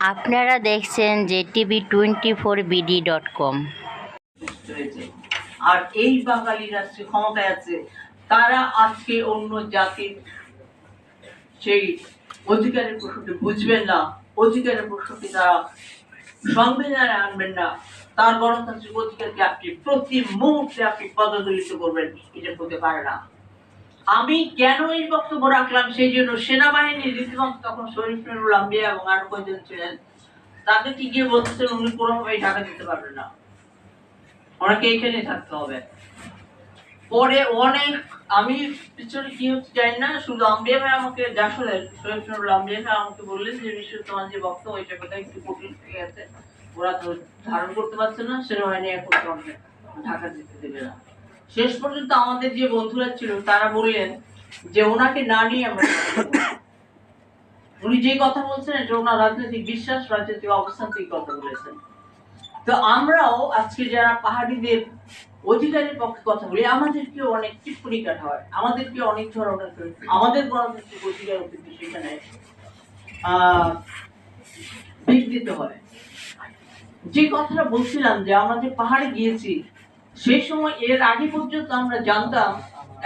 আপনারা দেখছেন যে TV twenty four BD dot com. আর এই বাঙালিরা ক্ষমতায় আছে, তারা আজকে অন্য জাতির সেই অধিকারের প্রশ্নটি বুঝবেন না, অধিকারের প্রশ্নটি তারা সংবিধানে আনবেন না, তার গণতান্ত্রিক অধিকারকে আপনি প্রতি মুহূর্তে আপনি পদদলিত করবেন, এটা হতে পারে না। আমি কেন এই বক্তব্য রাখলাম? সেই জন্য সেনাবাহিনীর রীতিমতো তখন শরীফ নুরুল আম্বিয়া এবং আরও কয়েকজন ছিলেন তাদেরকে গিয়ে বলতেছেন উনি কোনোভাবেই ঢাকা দিতে পারবেন না। ওনাকে এখানে থাকতে হবে। পরে অনেক, আমি পিছনে কি হচ্ছে জানি না, শুধু আম্বিয়া ভাই আমাকে আসলে শরীফ নুরুল আম্বিয়া ভাই আমাকে বললেন যে বিশ্ব তোমার যে বক্তব্য ওইটা কথা একটু কঠিন হয়ে গেছে। ওরা তো ধারণ করতে পারছে না, সেনাবাহিনী এখন ঢাকা দিতে দেবে না। শেষ পর্যন্ত আমাদের যে বন্ধুরা ছিল, তারা বললেন যে ওনাকে না নিয়ে আমরা। উনি যে কথা বলছেন, এটা ওনার রাজনৈতিক বিশ্বাস, রাজনৈতিক অবস্থান থেকে কথা বলেছেন তো আমরাও আজকে যারা পাহাড়িদের অধিকারের পক্ষে কথা বলি আমাদেরকে অনেক টিপ্পণী কাটা হয় আমাদেরকে অনেক ধরনের আমাদের গণতান্ত্রিক অধিকার কিন্তু সেখানে বিঘ্নিত হয় যে কথাটা বলছিলাম যে আমরা যে পাহাড়ে গিয়েছি সেই সময় এর আগে পর্যন্ত আমরা জানতাম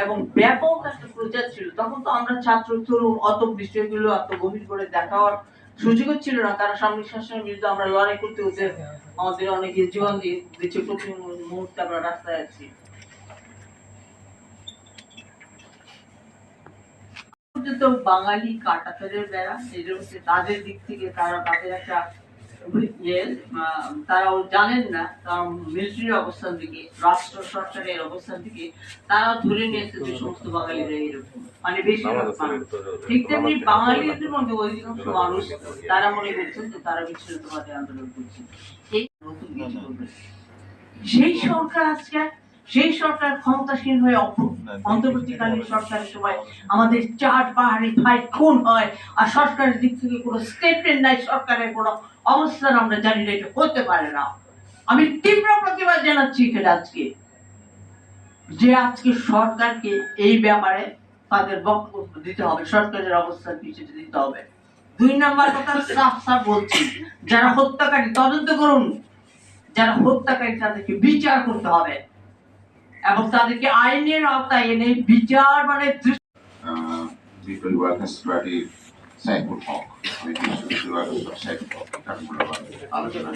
এবং ব্যাপক একটা প্রচার ছিল। তখন তো আমরা ছাত্র, তরুণ অত বিষয়গুলো এত গভীর করে দেখার সুযোগও ছিল না। কারণ সামরিক শাসনের বিরুদ্ধে আমরা লড়াই করতে হতে আমাদের অনেকে জীবন দিয়ে দিচ্ছে। প্রতি মুহূর্তে আমরা রাস্তায় আছি। বাঙালি কাটাতারের বেড়া, এদের হচ্ছে তাদের দিক থেকে তারা তাদের একটা তারাও জানেন না কারণ মিলিটারির অবস্থান থেকে রাষ্ট্র সরকারের অবস্থান থেকে তারা ধরে নিয়েছে যে সমস্ত বাঙালিরা এরকম। মানে বেশিরভাগ ঠিক তেমনি বাঙালিদের মধ্যে অধিকাংশ মানুষ তারা মনে করছেন যে তারা বিচ্ছিন্নতাবাদী আন্দোলন করছে। সেই সরকার আজকে সেই সরকার ক্ষমতাসীন হয়ে অন্তর্বর্তীকালীন সরকারের সময় আমাদের চার পাহাড়ি ভাই খুন হয় আর সরকারের দিক থেকে কোনো স্টেটমেন্ট নাই সরকারের কোনো অবস্থান আমরা জানি না এটা হতে পারে না। আমি তীব্র প্রতিবাদ জানাচ্ছি এখানে আজকে যে আজকে সরকারকে এই ব্যাপারে তাদের বক্তব্য দিতে হবে সরকারের অবস্থান পিছিয়ে দিতে হবে। দুই নাম্বার কথা সাফ সাফ বলছি যারা হত্যাকারী তদন্ত করুন যারা হত্যাকারী তাদেরকে বিচার করতে হবে। এবং তাদেরকে আইনের আওতায় এনে বিচার মানে uh, হক আলোচনা